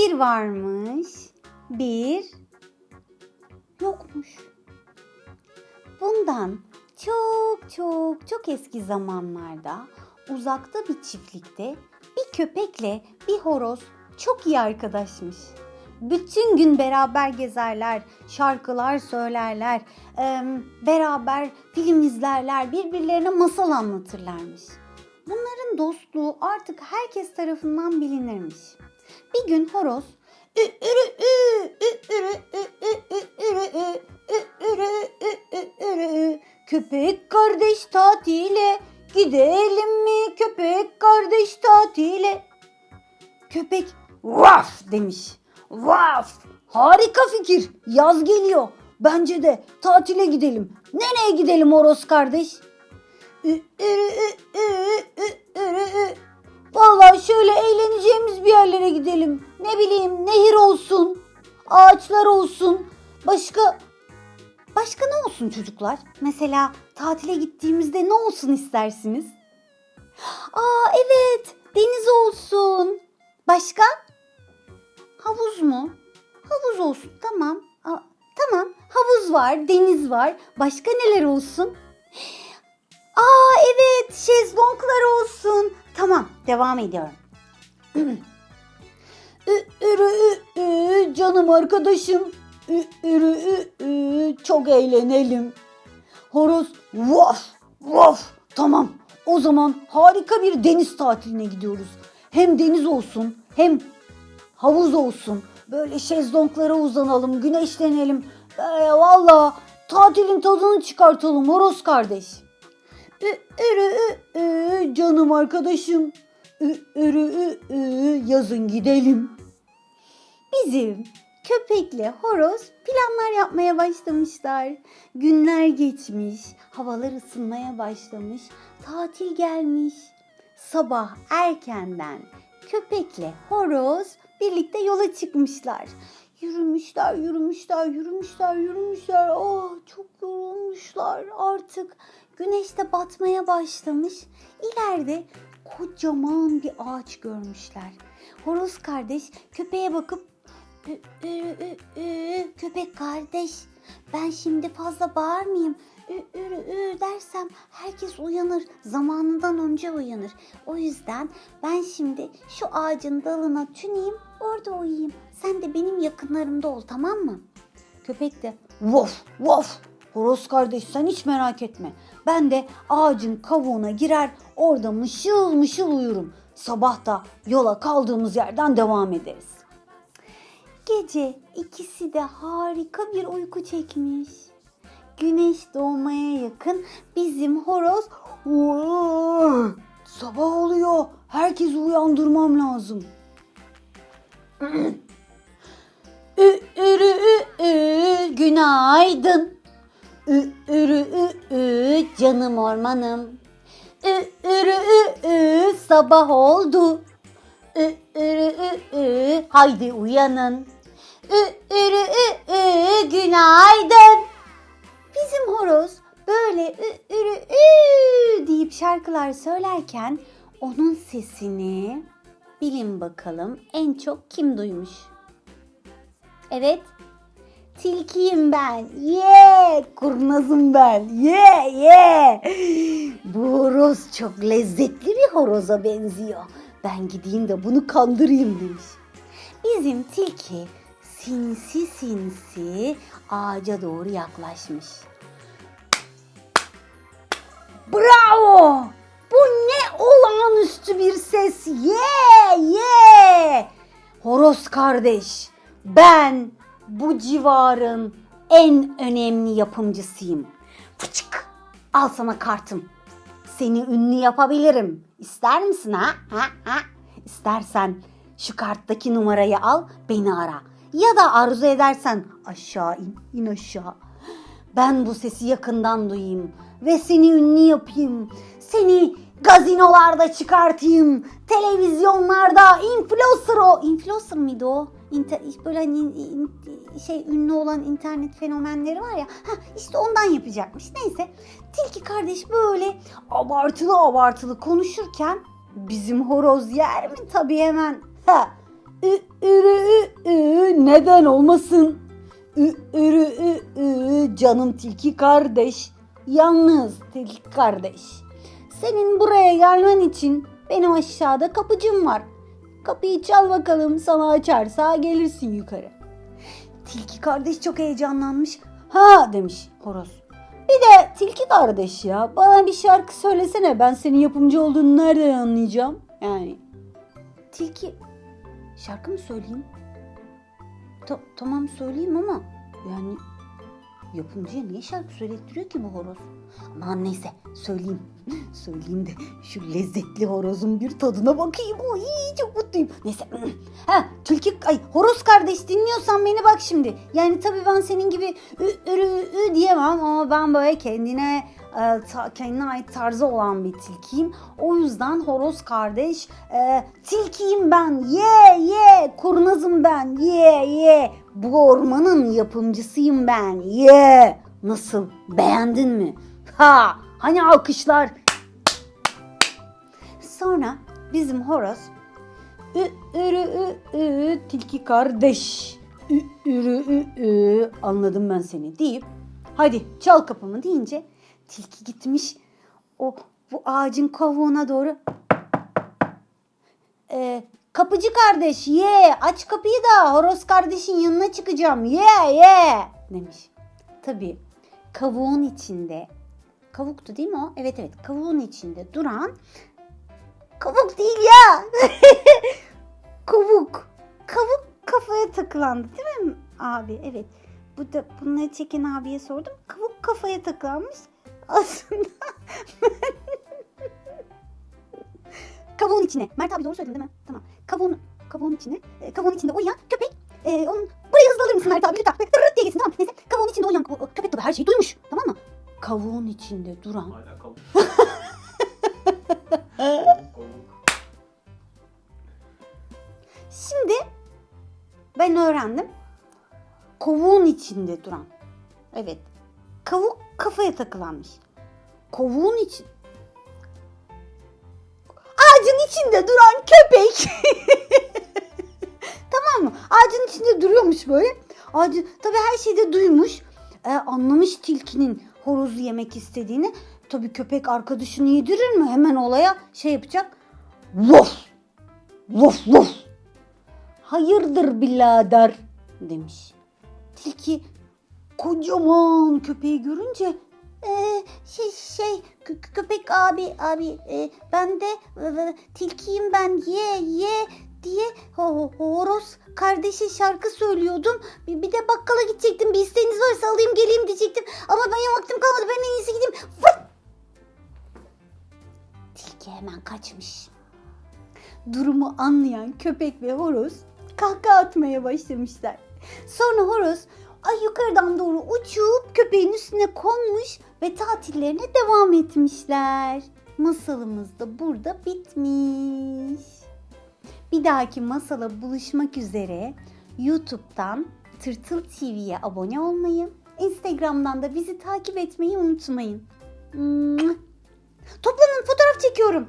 Bir varmış, bir yokmuş. Bundan çok çok çok eski zamanlarda uzakta bir çiftlikte bir köpekle bir horoz çok iyi arkadaşmış. Bütün gün beraber gezerler, şarkılar söylerler, beraber film izlerler, birbirlerine masal anlatırlarmış. Bunların dostluğu artık herkes tarafından bilinirmiş. Bir gün horoz "Ü, ürü, ü, ü, ürü, ü, ü, ü, ürü, ü, ü, ürü, ü, ü, ürü. Köpek kardeş tatile gidelim mi köpek kardeş tatile? Köpek vaf demiş. Vaf harika fikir yaz geliyor. Bence de tatile gidelim. Nereye gidelim horoz kardeş? Vallahi şöyle eğleneceğimiz bir yerlere gidelim. Ne bileyim nehir olsun, ağaçlar olsun. Başka başka ne olsun çocuklar? Mesela tatile gittiğimizde ne olsun istersiniz? Aa evet, deniz olsun. Başka? Havuz mu? Havuz olsun. Tamam. Aa, tamam. Havuz var, deniz var. Başka neler olsun? Aa evet, şezlonglar olsun. Tamam, devam ediyorum. Ürü, ü, canım arkadaşım. Ürü, ü, çok eğlenelim. Horoz vaf vaf tamam o zaman harika bir deniz tatiline gidiyoruz. Hem deniz olsun hem havuz olsun. Böyle şezlonglara uzanalım, güneşlenelim. Ee, Valla tatilin tadını çıkartalım horoz kardeş. Canım arkadaşım. Yazın gidelim. Bizim köpekle horoz planlar yapmaya başlamışlar. Günler geçmiş, havalar ısınmaya başlamış, tatil gelmiş. Sabah erkenden köpekle horoz birlikte yola çıkmışlar. Yürümüşler, yürümüşler, yürümüşler, yürümüşler. Oh çok yorulmuşlar artık. Güneş de batmaya başlamış. İleride kocaman bir ağaç görmüşler. Horoz kardeş köpeğe bakıp "Ü, ü, ü, ü, köpek kardeş ben şimdi fazla bağırmayayım. Ü, ürü, ü dersem herkes uyanır. Zamanından önce uyanır. O yüzden ben şimdi şu ağacın dalına tüneyim orada uyuyayım. Sen de benim yakınlarımda ol tamam mı? Köpek de vof vof horoz kardeş sen hiç merak etme. Ben de ağacın kavuğuna girer orada mışıl mışıl uyurum. Sabah da yola kaldığımız yerden devam ederiz. Gece ikisi de harika bir uyku çekmiş. Güneş doğmaya yakın bizim horoz "Vaa! sabah oluyor. Herkesi uyandırmam lazım. Günaydın. Ü, ürü, ü, ü, canım ormanım. Ü, ürü, ü, ü, sabah oldu. Ü, ürü, ü, ü, haydi uyanın. Ü, ürü, ü, ü, günaydın. Bizim horoz böyle ü, ürü, ü deyip şarkılar söylerken onun sesini bilin bakalım en çok kim duymuş? Evet. Tilkiyim ben. Ye! Kurnazım ben. Ye! Ye! Bu horoz çok lezzetli bir horoza benziyor. Ben gideyim de bunu kandırayım demiş. Bizim tilki sinsi sinsi ağaca doğru yaklaşmış. Bravo! Bu ne olağanüstü bir ses. Ye! Ye! Horoz kardeş, ben bu civarın en önemli yapımcısıyım. Fıçık! Al sana kartım. Seni ünlü yapabilirim. İster misin ha? Ha? Ha? İstersen şu karttaki numarayı al, beni ara. Ya da arzu edersen aşağı in, in aşağı. Ben bu sesi yakından duyayım ve seni ünlü yapayım. Seni gazinolarda çıkartayım. Televizyonlarda influencer o. Influencer mıydı o? Böyle hani şey ünlü olan internet fenomenleri var ya. Ha işte ondan yapacakmış. Neyse. Tilki kardeş böyle abartılı abartılı konuşurken bizim horoz yer mi? Tabii hemen. Ha. Ü, ürü, ü, neden olmasın? Ü, ürü, ü, ü, canım tilki kardeş. Yalnız tilki kardeş. Senin buraya gelmen için benim aşağıda kapıcım var. Kapıyı çal bakalım sana açarsa gelirsin yukarı. Tilki kardeş çok heyecanlanmış. Ha demiş horoz. Bir de tilki kardeş ya bana bir şarkı söylesene ben senin yapımcı olduğunu nereden anlayacağım? Yani tilki şarkı mı söyleyeyim? Ta- tamam söyleyeyim ama yani yapımcıya niye şarkı söylettiriyor ki bu horoz? Aman neyse söyleyeyim. söyleyeyim de şu lezzetli horozun bir tadına bakayım. Oy çok mutluyum. Neyse. ha tilki ay horoz kardeş dinliyorsan beni bak şimdi. Yani tabii ben senin gibi ü, ürü, ü diyemem ama ben böyle kendine e, kendine ait tarzı olan bir tilkiyim. O yüzden horoz kardeş e, tilkiyim ben. Ye ye kurnazım ben. Ye ye bu ormanın yapımcısıyım ben. Ye nasıl beğendin mi? Ha hani alkışlar? Sonra bizim horoz ürü ü, tilki kardeş ürü ü, anladım ben seni deyip hadi çal kapımı deyince tilki gitmiş o bu ağacın kavuğuna doğru "Ee, kapıcı kardeş ye aç kapıyı da horoz kardeşin yanına çıkacağım ye ye demiş. Tabii kavuğun içinde kavuktu değil mi o? Evet evet kavuğun içinde duran kavuk değil ya. Kavuk. Kavuk kafaya takılandı değil mi abi? Evet. Bu da bunları çeken abiye sordum. Kavuk kafaya takılanmış. Aslında kavuğun içine. Mert abi doğru söyledin değil mi? Tamam. Kavuğun, kavuğun içine. E, kavuğun içinde uyuyan köpek. E, onun, buraya hızlı alır mısın Mert abi lütfen? Tırırt diye gitsin tamam. Neyse kavuğun içinde uyuyan köpek tabii her şeyi duymuş. Tamam mı? Kavuğun içinde duran. Hala kavuk. Şimdi ben öğrendim. Kovuğun içinde duran. Evet. Kavuk kafaya takılanmış. Kovuğun için. Ağacın içinde duran köpek. tamam mı? Ağacın içinde duruyormuş böyle. Ağacın tabii her şeyi de duymuş. Ee, anlamış tilkinin horozu yemek istediğini. Tabii köpek arkadaşını yedirir mi? Hemen olaya şey yapacak. Vof! Vof vof! Hayırdır birader demiş. Tilki kocaman köpeği görünce "Ee, şey şey kö- köpek abi abi e, ben de e, tilkiyim ben ye ye diye ho- horoz kardeşe şarkı söylüyordum. Bir, bir de bakkala gidecektim. Bir isteğiniz varsa alayım geleyim diyecektim. Ama benim vaktim kalmadı. Ben en iyisi gideyim. Fırt! Tilki hemen kaçmış. Durumu anlayan köpek ve horoz kahkaha atmaya başlamışlar. Sonra horoz ay yukarıdan doğru uçup köpeğin üstüne konmuş ve tatillerine devam etmişler. Masalımız da burada bitmiş. Bir dahaki masala buluşmak üzere YouTube'dan Tırtıl TV'ye abone olmayı, Instagram'dan da bizi takip etmeyi unutmayın. Toplanın fotoğraf çekiyorum.